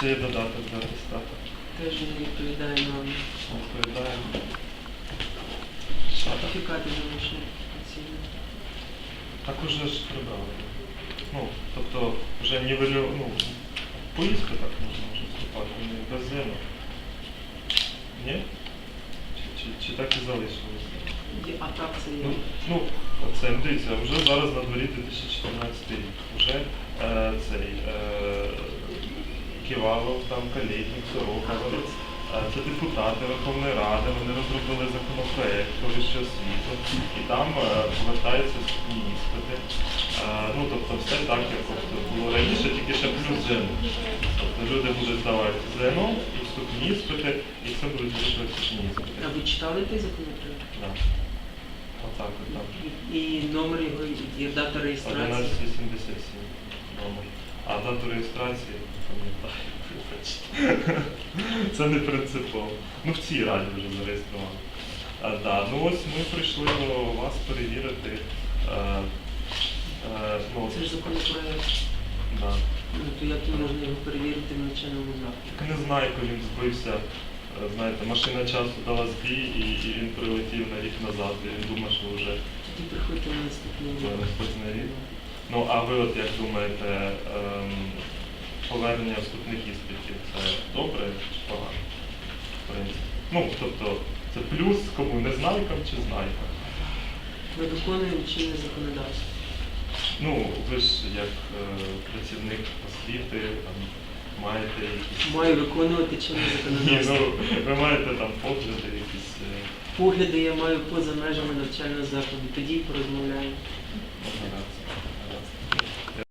Це є додаток до атестату. Теж не відповідає нам Відповідаємо. сертифікати зовнішньої оцінки. Так уже ж прибрали. Ну, тобто вже нівелю, ну, поїздки так можна вже вступати, не без зиму. Ні? Чи, чи, чи так і залишилось? А так це є. Ну, ну, це дивіться, вже зараз на дворі 2014 рік. Вже е, цей е, Ківалов, там Калітник, Сорока, вони, е, це депутати Верховної Ради, вони розробили законопроект про вищу освіту, і там е, повертаються вступні іспити. Е, ну, тобто все так, як було раніше, тільки ще плюс ЗНО. Тобто люди будуть здавати ЗНО і вступні іспити, і це будуть вирішувати вступні іспити. А ви читали той законопроект? Да. Отак, от так. І номер його, і дата реєстрації. 1187 номер. А дату реєстрації пам'ятаю. вибачте. Це не принципово. Ну в цій раді вже зареєстрували. А, да. Ну ось ми прийшли до вас перевірити. Е, е, ну, Це ж законопроект. да. Ну, то як можна його перевірити в навчальному закладі? Так не знаю, коли він збився. Е, Знаєте, машина часу дала збій і, і він прилетів на рік назад. І він думав, що вже Тоді приходьте на наступний Це рік. рік. Ну, а ви от як думаєте, ем, повернення вступних іспитів це добре чи погано? В принципі. Ну, тобто, це плюс кому незнайкам чи знайкам? Ми виконуємо чинне законодавство. Ну, ви ж як е, працівник освіти там, маєте якісь. Маю виконувати чинне Ні, законодавство. ну, ви маєте там погляди якісь. е, Погляди я маю поза межами навчального закладу. Тоді й порозмовляємо. ну, гаразд.